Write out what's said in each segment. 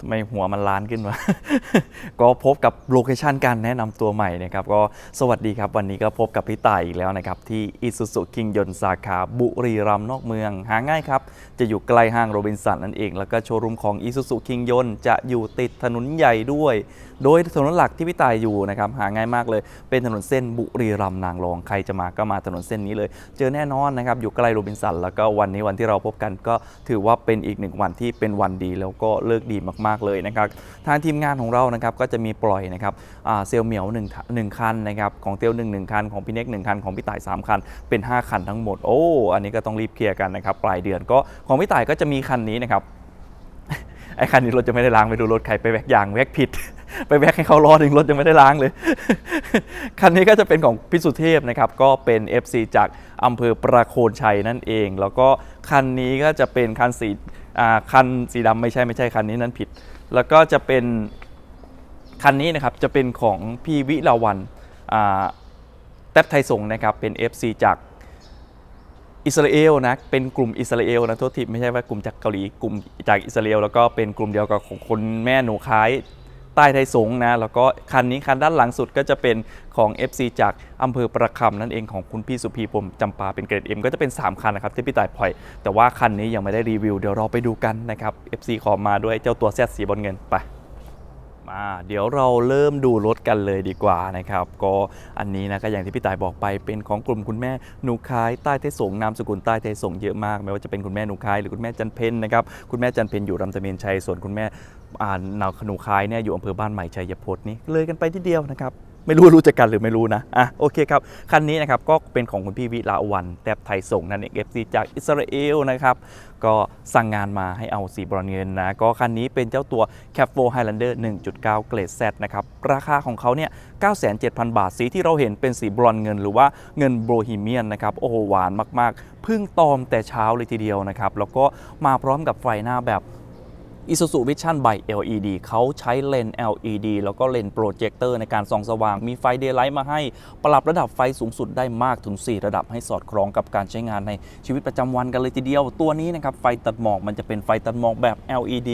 ทำไมหัวมันล้านขึ้นวะก็พบกับโลเคชันการแนะนำตัวใหม่นะครับ ก็สวัสดีครับ วันนี้ก็พบกับพี่ต่ายอีกแล้วนะครับ ที่อิสุสุคิงยนสาขาบุรีรัมย์นอกเมือง หาง่ายครับ จะอยู่ใกล้ห้างโรบินสันนั่นเอง แล้วก็โชว์รูมของอิสุสุคิงยนจะอยู่ติดถนนใหญ่ด้วยโดยถนนหลักที่พี่ต่ายอยู่นะครับหาง่ายมากเลย เป็นถนนเส้นบุรีรัมย์นางรองใครจะมาก็มาถนนเส้นนี้เลย เจอแน่นอนนะครับอยู่ใกล้โรบินสันแล้วก็วันนี้วันที่เราพบกันก็ถือว่าเป็นอีกหนึ่งวันที่เป็นวันดีแล้วก็เลิกดีมากๆเลยนะครับทางทีมงานของเรานะครับก็จะมีปล่อยนะครับเซลเหมียว1นึ่งหนึ่งคันนะครับของเตียวหนึ่งหนึ่งคันของพี่เน็กหนึ่งคันของพี่ต่าย3คันเป็น 5 คันทั้งหมดโอ้อันนี้ก็ต้องรีบเคลียร์กันนะครับปลายเดือนก็ของพี่ต่ายก็จะมีคันนี้นะครับ ไอ้คันนี้รถจะไม่ได้ล้างไปดูรถใครไปแวกยางแวกผิด ไปแวกให้เขาล้อหนึ่งรถยังไม่ได้ล้างเลย คันนี้ก็จะเป็นของพิสุเทพนะครับ ก็เป็น FC จากอำเภอประโคนชัยนั่นเอง แล้วก็คันนี้ก็จะเป็นคันสีคันสีดำไม่ใช่ไม่ใช่คันนี้นั้นผิด แล้วก็จะเป็นคันนี้นะครับจะเป็นของพี่วิลาวันแท็บไทยสงนะครับเป็น FC จาก อิสราเอลนะเป็นกลุ่มอิสราเอลนะโทษทีไม่ใช่ว่ากลุ่มจากเกาหลีกลุ่มจากอิสราเอลแล้วก็เป็นกลุ่มเดียวกับของคนแม่หนูคล้ายใต้ไทยสงนะแล้วก็คันนี้คันด้านหลังสุดก็จะเป็นของ FC จากอำเภอประคำนั่นเองของคุณพี่สุพีพรมจำปาเป็นเกรด M ก็จะเป็น 3 คันนะครับที่พี่ต่ายปล่อย แต่ว่าคันนี้ยังไม่ได้รีวิวเดี๋ยวเราไปดูกันนะครับ FC ขอมาด้วยเจ้าตัวแซดสีบอลเงินไป เดี๋ยวเราเริ่มดูรถกันเลยดีกว่านะครับ ก็อันนี้นะก็อย่างที่พี่ต่ายบอกไปเป็นของกลุ่มคุณแม่หนูคายใต้เทสงนามสกุลใต้เทสงเยอะมากไม่ว่าจะเป็นคุณแม่หนูคายหรือคุณแม่จันเพนนะครับคุณแม่จันเพนอยู่รำตะเมียนชัยส่วนคุณแม่อ่านาหนูคายเนี่ยอยู่อำเภอบ้านใหม่ชัยพจน์นี่เลยกันไปที่เดียวนะครับไม่รู้รู้จักกันหรือไม่รู้นะ อะโอเคครับ คันนี้นะครับก็เป็นของคุณพี่วิลาวันแทบไทยส่งนั่นเอง FC จากอิสราเอลนะครับ ก็สั่งงานมาให้เอาสีบรอนเงินนะ ก็คันนี้เป็นเจ้าตัว c a p 4 Highlander 1.9 เกรด Z นะครับ ราคาของเขาเนี่ย 97,000 บาท สีที่เราเห็นเป็นสีบรอนเงิน หรือว่าเงินโบฮีเมียนนะครับ โอ้โห หวานมากๆ พึ่งตอมแต่เช้าเลยทีเดียวนะครับ แล้วก็มาพร้อมกับไฟหน้าแบบ Isuzu Vision by LED เขาใช้เลน LED แล้วก็เลนโปรเจคเตอร์ในการส่องสว่าง มีไฟเดย์ไลท์มาให้ ปรับระดับไฟสูงสุดได้มากถึง 4 ระดับให้สอดคล้องกับการใช้งานในชีวิตประจำวันกันเลยทีเดียว ตัวนี้นะครับ ไฟตัดหมอกมันจะเป็นไฟตัดหมอกแบบ LED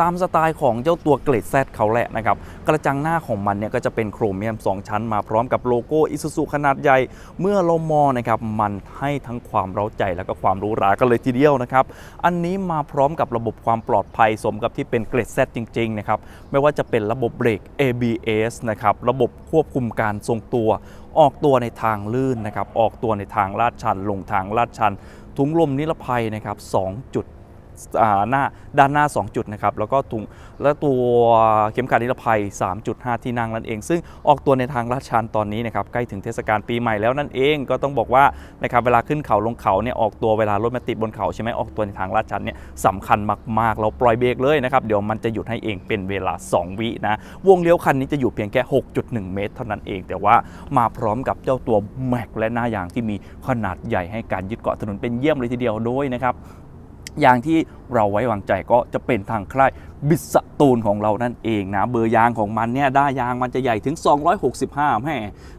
ตามสไตล์ของเจ้าตัวเกรด Z เขาแหละนะครับ กระจังหน้าของมันเนี่ยก็จะเป็นโครเมียม 2 ชั้นมาพร้อมกับโลโก้ Isuzu ขนาดใหญ่ เมื่อเรามองนะครับ มันให้ทั้งความเร้าใจแล้วก็ความหรู้รากันเลยทีเดียวนะครับ อันนี้มาพร้อมกับระบบความปลอดภัยสมกับที่เป็นเกรด Z จริงๆนะครับไม่ว่าจะเป็นระบบเบรก ABS นะครับระบบควบคุมการทรงตัว ออกตัวในทางลื่นนะครับออกตัวในทางลาดชัน ลงทางลาดชันถุงลมนิรภัยนะครับ2จุด หน้าด้านหน้า 2 จุดนะครับแล้วก็ถุงและตัวเข็มขัดนิรภัย 3.5 ที่นั่งนั่นเอง ซึ่งออกตัวในทางลาดชันตอนนี้นะครับใกล้ถึงเทศกาลปีใหม่แล้วนั่นเองก็ต้องบอกว่านะครับเวลาขึ้นเขาลงเขาเนี่ยออกตัวเวลารถมาติดบนเขาใช่ไหมออกตัวในทางลาดชันเนี่ยสำคัญมากๆ เราปล่อยเบรกเลยนะครับเดี๋ยวมันจะหยุดให้เองเป็นเวลา 2 วินะวงเลี้ยวคันนี้จะอยู่เพียงแค่ 6.1 เมตร เท่านั้นเอง แต่ว่ามาพร้อมกับเจ้าตัวแม็กและหน้ายางที่มีขนาดใหญ่ให้การยึดเกาะถนนเป็นเยี่ยมเลยทีเดียวโดยนะครับ ยางที่เราไว้วางใจก็จะเป็นทางค่ายบิสตูนของเรานั่นเองนะเบอร์ยางของมันเนี่ยด้ายางมันจะใหญ่ถึง 265แม่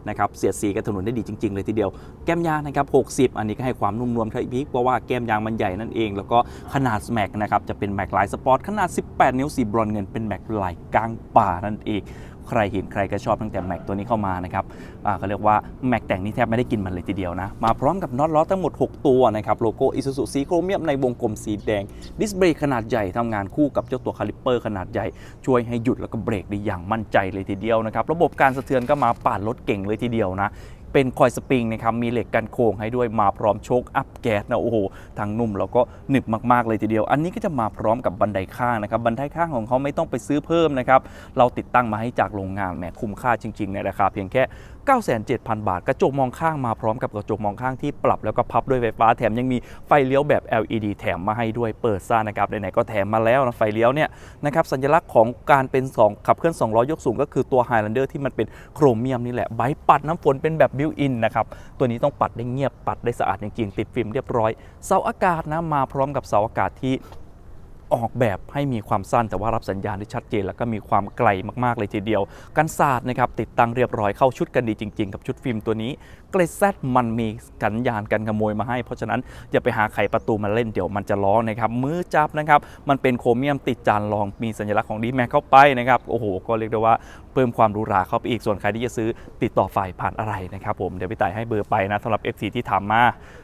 นะครับเสียดสีกับถนนได้ดีจริง ๆ เลยทีเดียวแก้มยางนะครับ60 อันนี้ก็ให้ความนุ่มนวลครพี่เพราะว่าแก้มยางมันใหญ่นั่นเอง แล้วก็ขนาดแม็กนะครับจะเป็นแม็กลายสปอร์ตขนาด 18 นิ้วสีบรอนเงินเป็นแม็กลายกลางป่านั่นเอง ใครเห็นใครก็ชอบตั้งแต่แม็กตัวนี้เข้ามานะครับเขาเรียกว่าแม็กแต่งนี่แทบไม่ได้กินมันเลยทีเดียวนะ มาพร้อมกับน็อตล้อทั้งหมด 6 ตัวนะครับโลโก้อิซูซุสีโครเมียมในวงกลมสีแดง ดิสเบรกขนาดใหญ่ทำงานคู่กับเจ้าตัวคาลิปเปอร์ขนาดใหญ่ ช่วยให้หยุดแล้วก็เบรกได้อย่างมั่นใจเลยทีเดียวนะครับระบบการสะเทือนก็มาป่านรถเก่งเลยทีเดียวนะ เป็นคอยสปริงนะครับมีเหล็กกันโค้งให้ด้วยมาพร้อมโชคอัพแก๊สนะโอ้โหทางนุ่มแล้วก็หนึบมากๆเลยทีเดียว อันนี้ก็จะมาพร้อมกับบันไดข้างนะครับบันไดข้างของเขาไม่ต้องไปซื้อเพิ่มนะครับเราติดตั้งมาให้จากโรงงานแหมคุ้มค่าจริงๆในราคาเพียงแค่ 97,000 บาท กระจกมองข้างมาพร้อมกับกระจกมองข้างที่ปรับแล้วก็พับด้วยไฟฟ้าแถมยังมีไฟเลี้ยวแบบ LED แถมมาให้ด้วยเปิดซ่านะครับไหนๆก็แถมมาแล้วนะไฟเลี้ยวเนี่ยนะครับสัญลักษณ์ของการเป็น 2 ขับเคลื่อน2ล้อยกสูง ก็คือตัว Highlander ที่มันเป็นโครเมียมนี่แหละใบปัดน้ำฝนเป็นแบบบิวอินนะครับ ตัวนี้ต้องปัดได้เงียบปัดได้สะอาดจริงๆ ติดฟิล์มเรียบร้อย เสาอากาศนะมาพร้อมกับเสาอากาศที่ออกแบบให้มีความสั้นแต่ว่ารับสัญญาณได้ชัดเจน แล้วก็มีความไกลมากๆเลยทีเดียว กันศาสตร์นะครับติดตั้งเรียบร้อยเข้าชุดกันดีจริง ๆ กับชุดฟิล์มตัวนี้ เกรดแซดมันมีสัญญาณการขโมยมาให้ เพราะฉะนั้นอย่าไปหาไขประตูมาเล่นเดี๋ยวมันจะร้องนะครับมือจับนะครับมันเป็นโครเมียมติดจานรองมีสัญลักษณ์ของดีแม็กเข้าไปนะครับโอ้โห ก็เรียกได้ว่าเพิ่มความหรูหราเข้าไปอีกส่วนใครที่จะซื้อติดต่อฝ่ายผ่านอะไรนะครับผมเดี๋ยวพี่ต่ายให้เบอร์ไปนะสำหรับ FC ที่ถามมา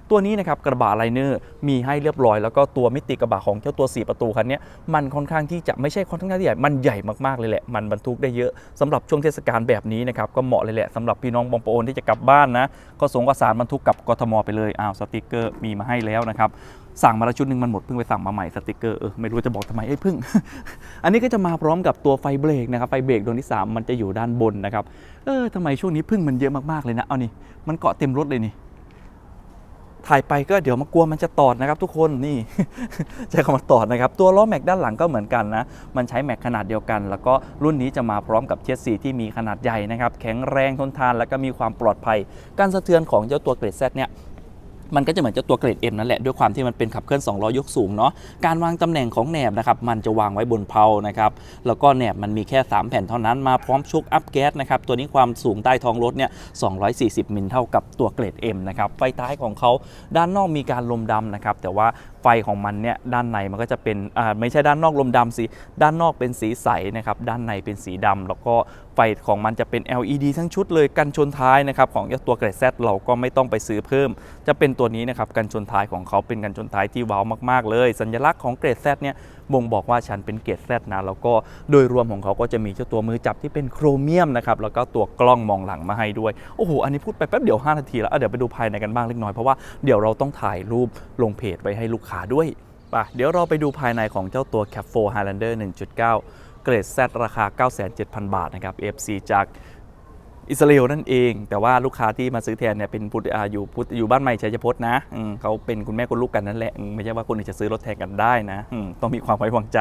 ตัวนี้นะครับกระบะไลเนอร์มีให้เรียบร้อย แล้วก็ตัวมิติกระบะของเจ้าตัว 4 ประตูคันนี้มันค่อนข้างที่จะไม่ใช่ค่อนข้างที่ใหญ่มันใหญ่มากๆเลยแหละมันบรรทุกได้เยอะสำหรับช่วงเทศกาลแบบนี้นะครับก็เหมาะเลยแหละสำหรับพี่น้องบองปโอนที่จะกลับบ้านนะก็ส่งกสารบรรทุกกับกทมไปเลยอ้าวสติกเกอร์มีมาให้แล้วนะครับสั่งมาละชุดหนึ่งมันหมดเพิ่งไปสั่งมาใหม่สติกเกอร์เออไม่รู้จะบอกทำไมเอ้ยเพิ่ง อันนี้ก็จะมาพร้อมกับตัวไฟเบรกนะครับไฟเบรกดวงที่ 3 มันจะอยู่ด้านบนนะครับเออทำไมช่วงนี้พึ่งมันเยอะมากๆเลยนะเอานี่มันเกาะเต็มรถเลยนี่ ถ่ายไปก็เดี๋ยวมากลัวมันจะตอดนะครับทุกคนนี่ใช้คำว่าตอดนะครับ ตัวล้อแม็กด้านหลังก็เหมือนกันนะ มันใช้แม็กขนาดเดียวกัน แล้วก็รุ่นนี้จะมาพร้อมกับเชสซีที่มีขนาดใหญ่นะครับ แข็งแรงทนทาน แล้วก็มีความปลอดภัย การสะเทือนของเจ้าตัวเกรดแซเนี่ย มันก็จะเหมือนเจ้าตัวเกรด M นั่นแหละด้วยความที่มันเป็นขับเคลื่อน2ล้อยกสูงเนาะการวางตำแหน่งของแหนบนะครับมันจะวางไว้บนเพลานะครับแล้วก็แหนบมันมีแค่ 3 แผ่นเท่านั้นมาพร้อมชุกอัพแก๊สนะครับตัวนี้ความสูงใต้ท้องรถเนี่ย 240 มิลเท่ากับตัวเกรด M นะครับไฟท้ายของเขาด้านนอกมีการลมดำนะครับแต่ว่า ฟของมันเนี่ยด้านในมันก็จะเป็นอ่าไม่ใช่ด้านนอกลมดำสีด้านนอกเป็นสีใสนะครับด้านในเป็นสีดำแล้วก็ไฟของมันจะเป็น LED ทั้งชุดเลยกันชนท้ายนะครับของตัวเกรดแซเราก็ไม่ต้องไปซื้อเพิ่ม จะเป็นตัวนี้นะครับกันชนท้ายของเขาเป็นกันชนท้ายที่ว้าวมากๆเลย สัญลักษณ์ของเกรดแซเนี่ย บ่งบอกว่าฉันเป็นเกรดแซนะแล้วก็โดยรวมของเขาก็จะมีเจ้าตัวมือจับที่เป็นโครเมียมนะครับแล้วก็ตัวกล้องมองหลังมาให้ด้วยโอ้โหอันนี้พูดไปแป๊บเดียว 5 นาทีแล้วเดี๋ยวไปดูภายในกันบ้างเล็กน้อยเพราะว่าเดี๋ยวเราต้องถ่ายรูปลงเพจไว้ให้ลูกค้าด้วยป่ะเดี๋ยวเราไปดูภายในของเจ้าตัว Cap 4 Highlander 1.9 เกรด Z ราคา 97,000 บาทนะครับ FC จาก อิสราเอลนั่นเอง แต่ว่าลูกค้าที่มาซื้อแทนเนี่ยเป็นพุทธอ่าอยู่พุทธอยู่บ้านใหม่ชัยพจน์นะเขาเป็นคุณแม่คุณลูกกันนั่นแหละ ไม่ใช่ว่าคนอื่นจะซื้อรถแทนกันได้นะต้องมีความไว้วางใจ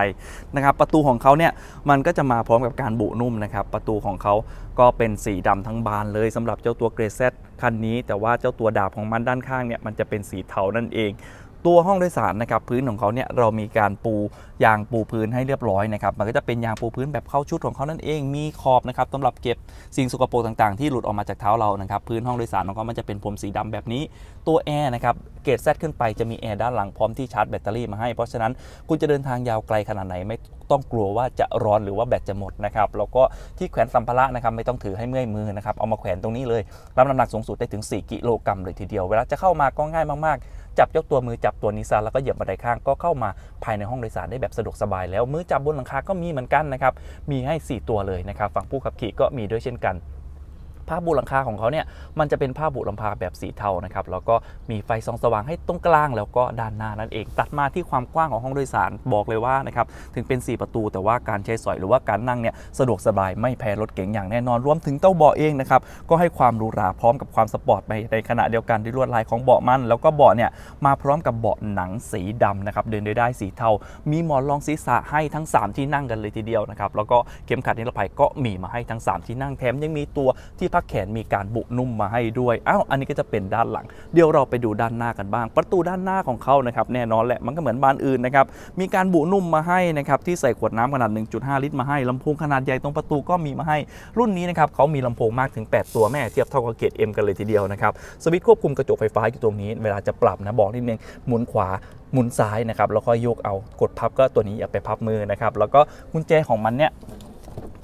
นะครับ ประตูของเขาเนี่ยมันก็จะมาพร้อมกับการบุนุ่มนะครับ ประตูของเขาก็เป็นสีดำทั้งบานเลยสำหรับเจ้าตัวเกรด Z คันนี้ แต่ว่าเจ้าตัวดาบของมันด้านข้างเนี่ยมันจะเป็นสีเทานั่นเอง ตัวห้องโดยสารนะครับพื้นของเขาเนี่ยเรามีการปูยางปูพื้นให้เรียบร้อยนะครับมันก็จะเป็นยางปูพื้นแบบเข้าชุดของเขานั่นเองมีขอบนะครับสำหรับเก็บสิ่งสกปรกต่างๆ ที่หลุดออกมาจากเท้าเรานะครับพื้นห้องโดยสารของเขามันจะเป็นพรมสีดำแบบนี้ ตัวแอร์นะครับเกรดแซขึ้นไปจะมีแอร์ด้านหลังพร้อมที่ชาร์จแบตเตอรี่มาให้เพราะฉะนั้นคุณจะเดินทางยาวไกลขนาดไหนไม่ต้องกลัวว่าจะร้อนหรือว่าแบตจะหมดนะครับแล้วก็ที่แขวนสัมภาระนะครับไม่ต้องถือให้เมื่อยมือนะครับเอามาแขวนตรงนี้เลยรับน้ำหนักสูงสุดได้ถึง 4 กิโลกรัมเลยทีเดียว เวลาจะเข้ามาก็ง่ายมากๆ จับยกตัวมือจับตัวนิสานแล้วก็เหยียบบันไดข้างก็เข้ามาภายในห้องโดยสารได้แบบสะดวกสบายแล้วมือจับบนหลังคาก็มีเหมือนกันนะครับมีให้ 4 ตัวเลยนะครับฝั่งผู้ขับขี่ก็มีด้วยเช่นกัน ผ้าบุหลังคาของเขาเนี่ยมันจะเป็นผ้าบุหลังคาแบบสีเทานะครับแล้วก็มีไฟส่องสว่างให้ตรงกลางแล้วก็ด้านหน้านั่นเอง ตัดมาที่ความกว้างของห้องโดยสารบอกเลยว่านะครับถึงเป็น 4 ประตู แต่ว่าการใช้สอยหรือว่าการนั่งเนี่ยสะดวกสบายไม่แพ้รถเก๋งอย่างแน่นอนรวมถึงเต้าเบาะเองนะครับก็ให้ความหรูหราพร้อมกับความสปอร์ตไปในขณะเดียวกันด้วยลวดลายของเบาะมัน แล้วก็เบาะเนี่ยมาพร้อมกับเบาะหนังสีดำนะครับเดินได้ได้สีเทา มีหมอนรองศีรษะให้ทั้ง 3 ที่นั่งกันเลยทีเดียวนะครับแล้วก็เข็มขัดนิรภัยก็มีมาให้ทั้ง 3 ที่นั่งแถมยังมีตัวที่พักแขนมีการบุนุ่มมาให้ด้วยอ้าวอันนี้ก็จะเป็นด้านหลัง เดี๋ยวเราไปดูด้านหน้ากันบ้าง ประตูด้านหน้าของเขานะครับแน่นอนแหละมันก็เหมือนบ้านอื่นนะครับมีการบุนุ่มมาให้นะครับที่ใส่ขวดน้ำขนาด 1.5 ลิตรมาให้ลำโพงขนาดใหญ่ตรงประตูก็มีมาให้ รุ่นนี้นะครับเขามีลำโพงมากถึง 8 ตัวแม่เทียบเท่ากับเกรด M กันเลยทีเดียวนะครับสวิตช์ควบคุมกระจกไฟฟ้าอยู่ตรงนี้ เวลาจะปรับนะบอกนิดนึงหมุนขวาหมุนซ้ายนะครับแล้วก็โยกเอากดพับก็ตัวนี้อย่าไปพับมือนะครับแล้วก็กุญแจของมันเนี่ย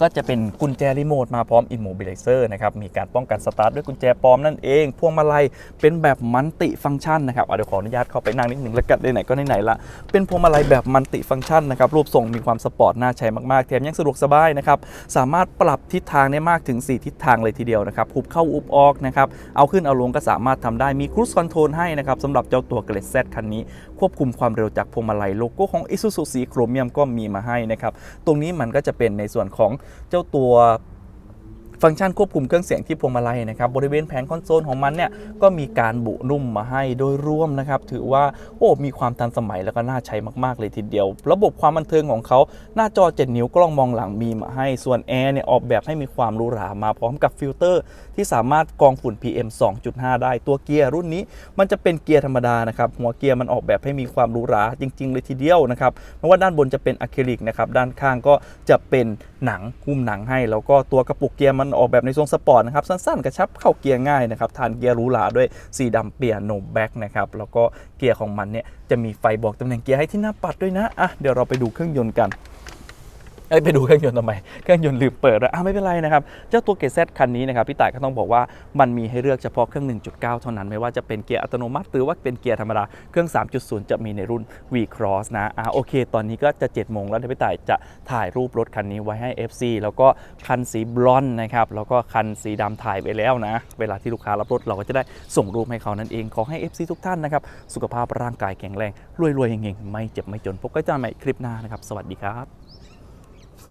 ก็จะเป็นกุญแจรีโมทมาพร้อม Immobilizer นะครับมีการป้องกันสตาร์ทด้วยกุญแจปลอมนั่นเองพวงมาลัยเป็นแบบมันติฟังก์ชันนะครับเอาเดี๋ยวขออนุญาตเข้าไปนั่งนิดหนึ่งแล้วกันไหนก็ไหนๆละเป็นพวงมาลัยแบบมันติฟังก์ชันนะครับรูปทรงมีความสปอร์ตน่าใช้มากๆแถมยังสะดวกสบายนะครับสามารถปรับทิศทางได้มากถึง 4 ทิศทางเลยทีเดียวนะครับหุบเข้าอุบออกนะครับเอาขึ้นเอาลงก็สามารถทำได้มีครู e คอนโทรลให้นะครับสำหรับเจ้าตัวเกรด Z คันนี้ ควบคุมความเร็วจากพวงมาลัยโลโก้ของ Isuzu สีโครเมียมก็มีมาให้นะครับตรงนี้มันก็จะเป็นในส่วนของเจ้าตัว ฟังก์ชันควบคุมเครื่องเสียงที่พวงมาลัยนะครับบริเวณแผงคอนโซลของมันเนี่ยก็มีการบุนุ่มมาให้โดยรวมนะครับถือว่าโอ้มีความทันสมัยแล้วก็น่าใช้มากๆเลยทีเดียว ระบบความบันเทิงของเขาหน้าจอ 7 นิ้วกล้องมองหลังมีมาให้ส่วนแอร์เนี่ยออกแบบให้มีความหรูหรามาพร้อมกับฟิลเตอร์ ที่สามารถกรองฝุ่น PM 2.5 ได้ตัวเกียร์รุ่นนี้ มันจะเป็นเกียร์ธรรมดานะครับหัวเกียร์มันออกแบบให้มีความหรูหราจริง ๆ เลยทีเดียวนะครับไม่ว่าด้านบนจะเป็นอะคริลิกนะครับด้านข้างก็จะเป็นหนังหุ้มหนังให้ แล้วก็ตัวกระปุกเกียร์มันออกแบบในทรงสปอร์ตนะครับสั้นๆ กระชับเข้าเกียร์ง่ายนะครับทานเกียร์รูหราด้วยสีดำเปียโนแบ็กนะครับแล้วก็เกียร์ของมันเนี่ยจะมีไฟบอกตำแหน่งเกียร์ให้ที่หน้าปัดด้วยนะอะเดี๋ยวเราไปดูเครื่องยนต์กัน เอ้ยไปดูเครื่องยนต์ทำไม เครื่องยนต์ลืมเปิดแล้วอะไม่เป็นไรนะครับ เจ้าตัวเก z คันนี้นะครับพี่ต่ายก็ต้องบอกว่ามันมีให้เลือกเฉพาะเครื่อง 1.9 เท่านั้น ไม่ว่าจะเป็นเกียร์อัตโนมัติ หรือว่าเป็นเกียร์ธรรมดา เครื่อง 3.0 จะมีในรุ่น V Cross นะอะโอเค ตอนนี้ก็จะ7โมงแล้วพี่ต่ายจะถ่ายรูปรถคันนี้ไว้ให้ FC แล้วก็คันสีบลอนด์นะครับแล้วก็คันสีดำถ่ายไปแล้วนะ เวลาที่ลูกค้ารับรถเราก็จะได้ส่งรูปให้เขานั่นเองขอให้ FC ทุกท่านนะครับสุขภาพร่างกายแข็งแรงรวยๆเฮงๆไม่เจ็บไม่จนพบกันใหม่คลิปหน้านะครับสวัสดีครับ